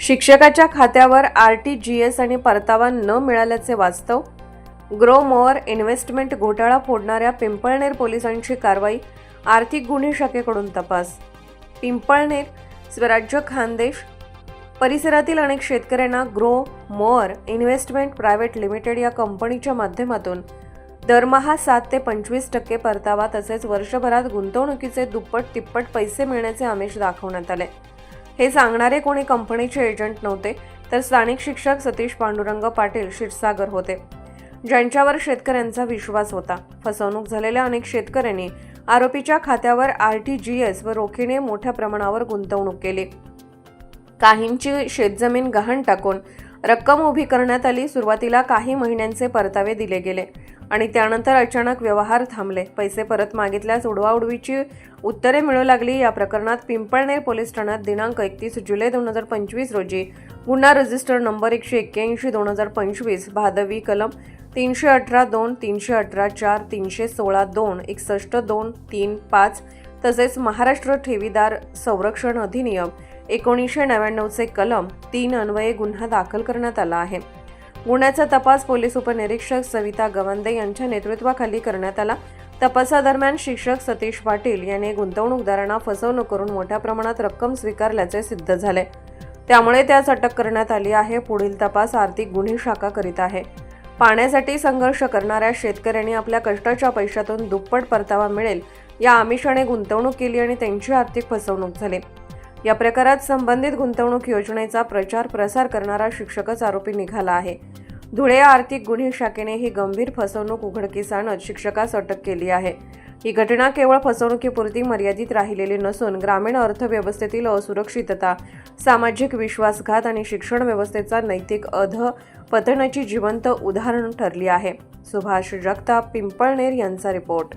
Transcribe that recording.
शिक्षकाच्या खात्यावर R T G S आणि परतावा न मिळाल्याचे वास्तव ग्रो मोअर इन्व्हेस्टमेंट घोटाळा फोडणाऱ्या पिंपळनेर पोलिसांची कारवाई आर्थिक गुन्हे शाखेकडून तपास. पिंपळनेर स्वराज्य खानदेश परिसरातील अनेक शेतकऱ्यांना grow more investment private limited या कंपनीच्या माध्यमातून दरमहा सात ते पंचवीस टक्के परतावा तसेच वर्षभरात गुंतवणुकीचे दुप्पट तिप्पट पैसे मिळण्याचे आमिष दाखवण्यात आले. हे सांगणारे कोणी कंपनीचे एजंट नव्हते तर स्थानिक शिक्षक सतीश पांडुरंग पाटील क्षीरसागर होते ज्यांच्यावर शेतकऱ्यांचा विश्वास होता. फसवणूक झालेल्या अनेक शेतकऱ्यांनी आरोपीच्या खात्यावर आर टी जी एस व रोखीने मोठ्या प्रमाणावर गुंतवणूक केली. काहींची शेतजमीन गहाण टाकून रक्कम उभी करण्यात आली सुरुवातीला काही महिन्यांचे परतावे दिले गेले. आणि त्यानंतर अचानक व्यवहार थांबले. पैसे परत मागितल्यास उडवाउडवीची उत्तरे मिळू लागली. या प्रकरणात पिंपळनेर पोलीस ठाण्यात दिनांक एकतीस जुलै दोन हजार पंचवीस रोजी गुन्हा रजिस्टर नंबर एकशे एक्क्याऐंशी दोन हजार पंचवीस भादवी कलम तीनशे अठरा दोन तीनशे अठरा चार तीनशे सोळा दोन एकसष्ट दोन तीन पाच तसेच महाराष्ट्र ठेवीदार संरक्षण अधिनियम एकोणीसशे नव्याण्णवचे कलम तीन अन्वये गुन्हा दाखल करण्यात आला आहे. गुन्ह्याचा तपास पोलीस उपनिरीक्षक सविता गवंदे यांच्या नेतृत्वाखाली करण्यात आला. तपासादरम्यान शिक्षक सतीश पाटील यांनी गुंतवणूकदारांना फसवणूक करून मोठ्या प्रमाणात रक्कम स्वीकारल्याचे सिद्ध झाले. त्यामुळे त्यास अटक करण्यात आली आहे. पुढील तपास आर्थिक गुन्हे शाखा करीत आहे. पाण्यासाठी संघर्ष करणाऱ्या शेतकऱ्यांनी आपल्या कष्टाच्या पैशातून दुप्पट परतावा मिळेल या आमिषाने गुंतवणूक केली आणि त्यांची आर्थिक फसवणूक झाली. या प्रकारात संबंधित गुंतवणूक योजनेचा प्रचार प्रसार करणारा शिक्षकच आरोपी निघाला आहे. धुळे आर्थिक गुन्हे शाखेने ही गंभीर फसवणूक उघडकीस आणत शिक्षकास अटक केली आहे. ही घटना केवळ फसवणुकीपुरती मर्यादित राहिलेली नसून ग्रामीण अर्थव्यवस्थेतील असुरक्षितता सामाजिक विश्वासघात आणि शिक्षण व्यवस्थेचा नैतिक अध पतनाची जिवंत उदाहरण ठरली आहे. सुभाष जगताप पिंपळनेर यांचा रिपोर्ट.